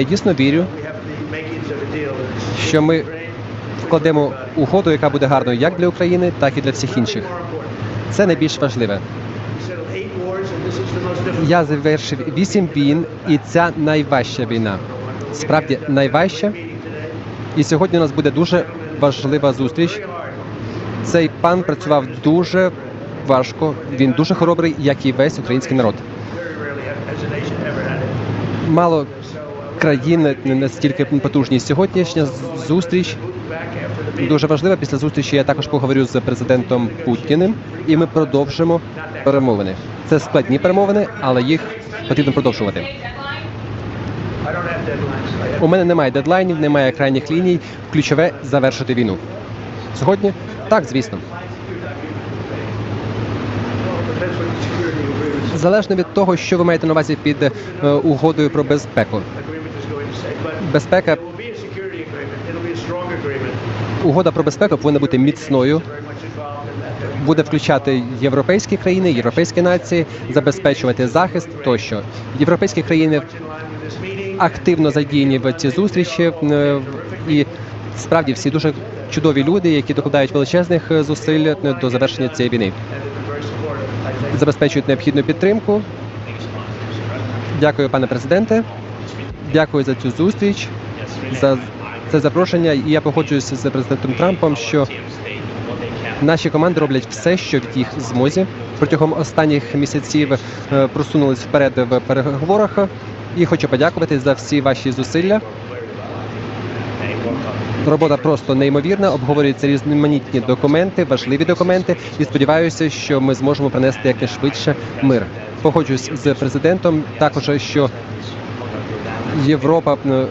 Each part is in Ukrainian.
Я дійсно вірю, що ми вкладемо угоду, яка буде гарною як для України, так і для всіх інших. Це найбільш важливе. Я завершив вісім війн, і ця найважча війна. Справді найважча. І сьогодні у нас буде дуже важлива зустріч. Цей пан працював дуже важко. Він дуже хоробрий, як і весь український народ. Мало країн не настільки потужні. Сьогоднішня зустріч дуже важлива. Після зустрічі я також поговорю з президентом Путіним, і ми продовжимо перемовини. Це складні перемовини, але їх потрібно продовжувати. У мене немає дедлайнів, немає крайніх ліній. Ключове завершити війну. Сьогодні так, звісно. Залежно від того, що ви маєте на увазі під е, угодою про безпеку. Безпека, угода про безпеку повинна бути міцною, буде включати європейські країни, європейські нації, забезпечувати захист тощо. Європейські країни активно задіяні в ці зустрічі е, і справді всі дуже чудові люди, які докладають величезних е, зусиль е, до завершення цієї війни. Забезпечують необхідну підтримку. Дякую, пане президенте. Дякую за цю зустріч, за це запрошення. І я погоджуюся з президентом Трампом, що наші команди роблять все, що в їх змозі. Протягом останніх місяців е, просунулись вперед в переговорах. І хочу подякувати за всі ваші зусилля. Робота просто неймовірна. Обговорюються різноманітні документи, важливі документи. І сподіваюся, що ми зможемо принести якнайшвидше мир. Погоджуюсь з президентом. Також що Європа е,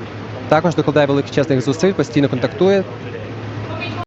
також докладає величезних зусиль, постійно контактує